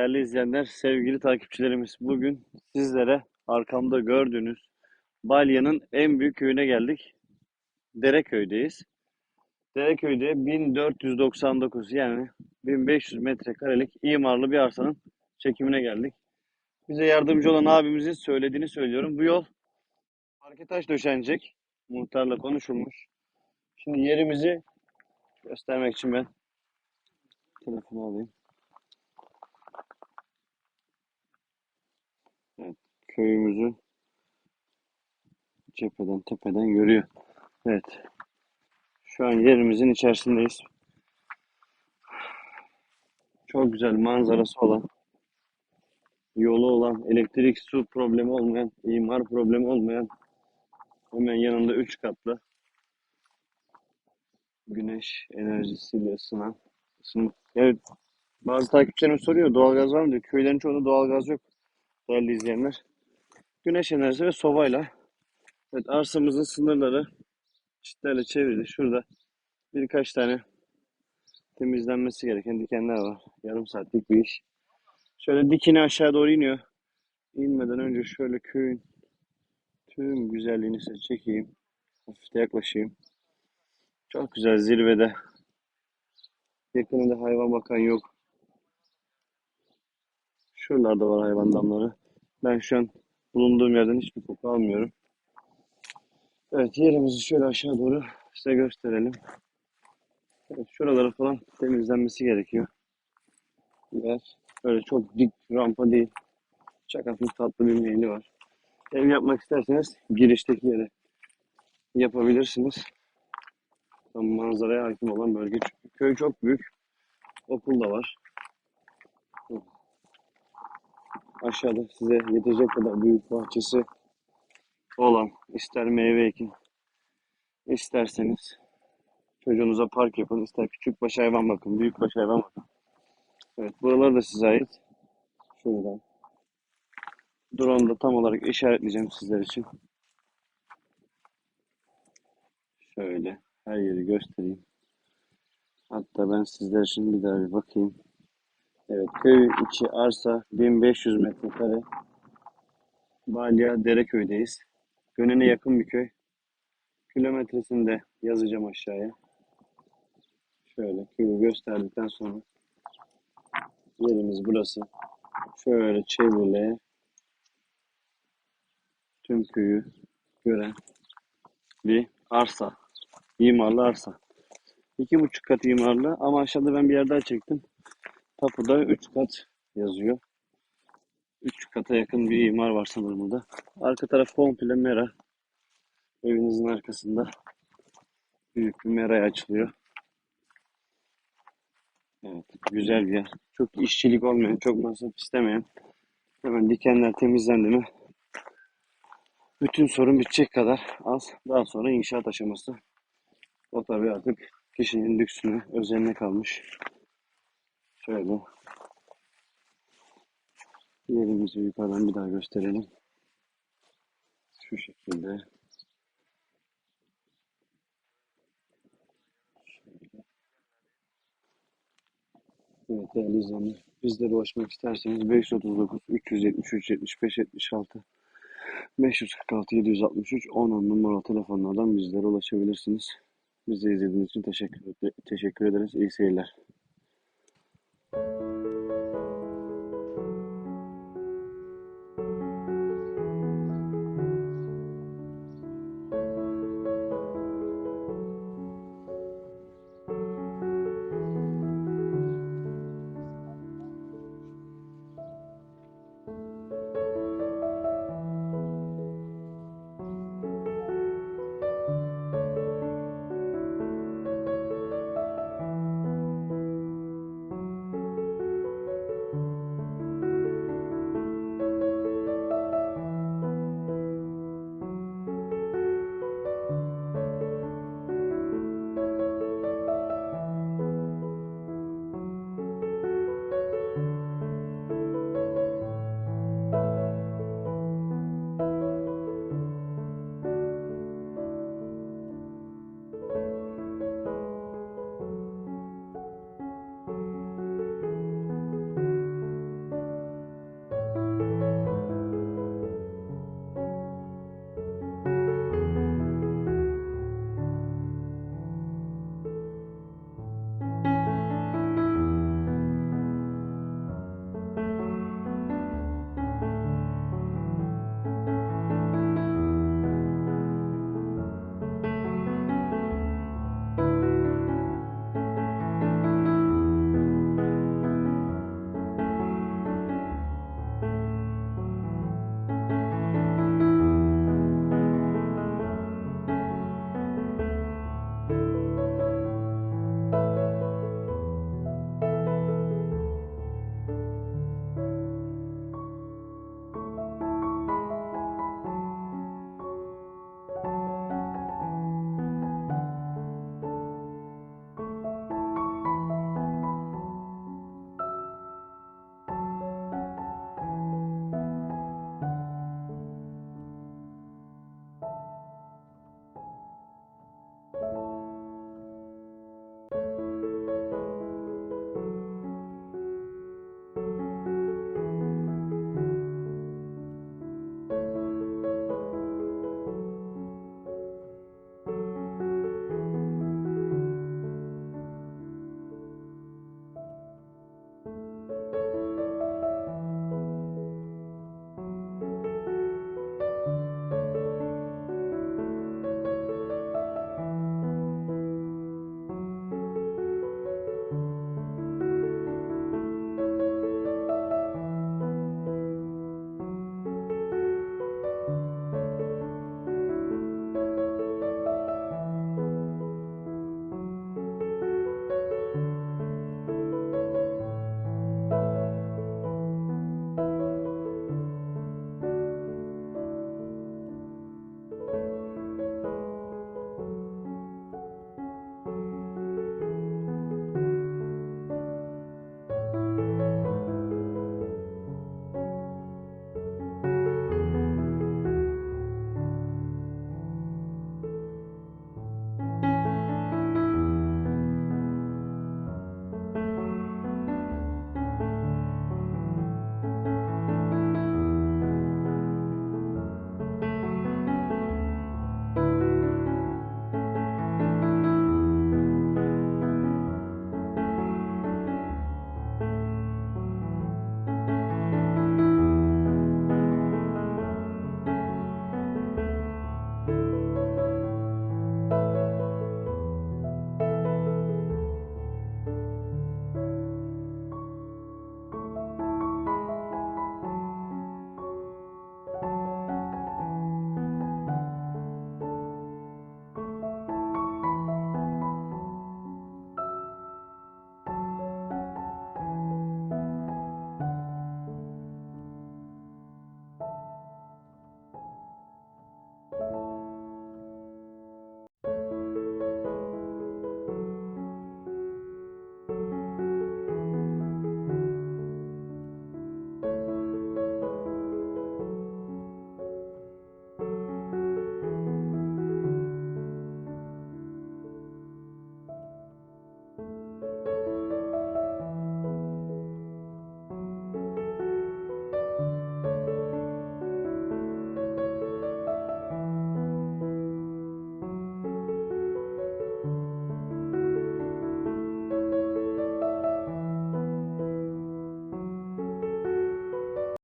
Değerli izleyenler, sevgili takipçilerimiz, bugün sizlere arkamda gördüğünüz Balya'nın en büyük köyüne geldik. Dereköy'deyiz. Dereköy'de 1499 yani 1500 metrekarelik imarlı bir arsanın çekimine geldik. Bize yardımcı olan abimizin söylediğini söylüyorum. Bu yol parke taş döşenecek. Muhtarla konuşulmuş. Şimdi yerimizi göstermek için ben telefonu alayım. Köyümüzü cepheden tepeden görüyor. Evet. Şu an yerimizin içerisindeyiz. Çok güzel manzarası olan, yolu olan, elektrik su problemi olmayan, imar problemi olmayan, hemen yanında 3 katlı güneş enerjisiyle ısınan, ısınma. Evet, bazı takipçilerim soruyor doğalgaz var mı diyor. Köylerin çoğunda doğalgaz yok değerli izleyenler güneş enerjisi ve sobayla. Evet arsamızın sınırları çitlerle çevrili. Şurada birkaç tane temizlenmesi gereken dikenler var. Yarım saatlik bir iş. Şöyle dikini aşağı doğru iniyor. İnmeden önce şöyle köyün tüm güzelliğini size çekeyim. Hafif yaklaşayım. Çok güzel zirvede. Yakınında hayvan bakan yok. Şuralarda var hayvan damları. Ben şu an bulunduğum yerden hiçbir koku almıyorum. Evet yerimizi şöyle aşağı doğru size gösterelim. Evet, şuraları falan temizlenmesi gerekiyor. Yer böyle çok dik rampa değil. Çok hafif tatlı bir meyli var. Ev yapmak isterseniz girişteki yere yapabilirsiniz. Tam manzaraya hakim olan bölge. Köy çok büyük. Okul da var. Aşağıda size yetecek kadar büyük bahçesi olan ister meyve ekin isterseniz çocuğunuza park yapın ister küçük baş hayvan bakın büyük baş hayvan bakın. Evet buralar da size ait. Şuradan. Drone'u da tam olarak işaretleyeceğim sizler için. Şöyle her yeri göstereyim. Hatta ben sizler için bir daha bir bakayım. Evet, köy içi arsa 1500 metrekare. Balya Dereköy'deyiz. Gönen'e yakın bir köy. Kilometresini de yazacağım aşağıya. Şöyle köyü gösterdikten sonra yerimiz burası. Şöyle çevreleye tüm köyü gören bir arsa. İmarlı arsa. İki buçuk kat imarlı ama aşağıda ben bir yer daha çektim. Tapuda 3 kat yazıyor. 3 kata yakın bir imar var sanırım burada. Arka taraf komple mera. Evinizin arkasında büyük bir meraya açılıyor. Evet, güzel bir yer. Çok işçilik olmayan, çok masraf istemeyen. Hemen dikenler temizlendi mi bütün sorun bitecek kadar az. Daha sonra inşaat aşaması. O tabii artık kişinin lüksüne, özeline kalmış. Şöyle yerimizi yukarıdan bir daha gösterelim. Şu şekilde. Evet değerli izleyenler. Bizlere ulaşmak isterseniz 539 373 75 76 546 763 10 numaralı telefonlardan bizlere ulaşabilirsiniz. Bizi izlediğiniz için teşekkür, teşekkür ederiz. İyi seyirler. Thank you.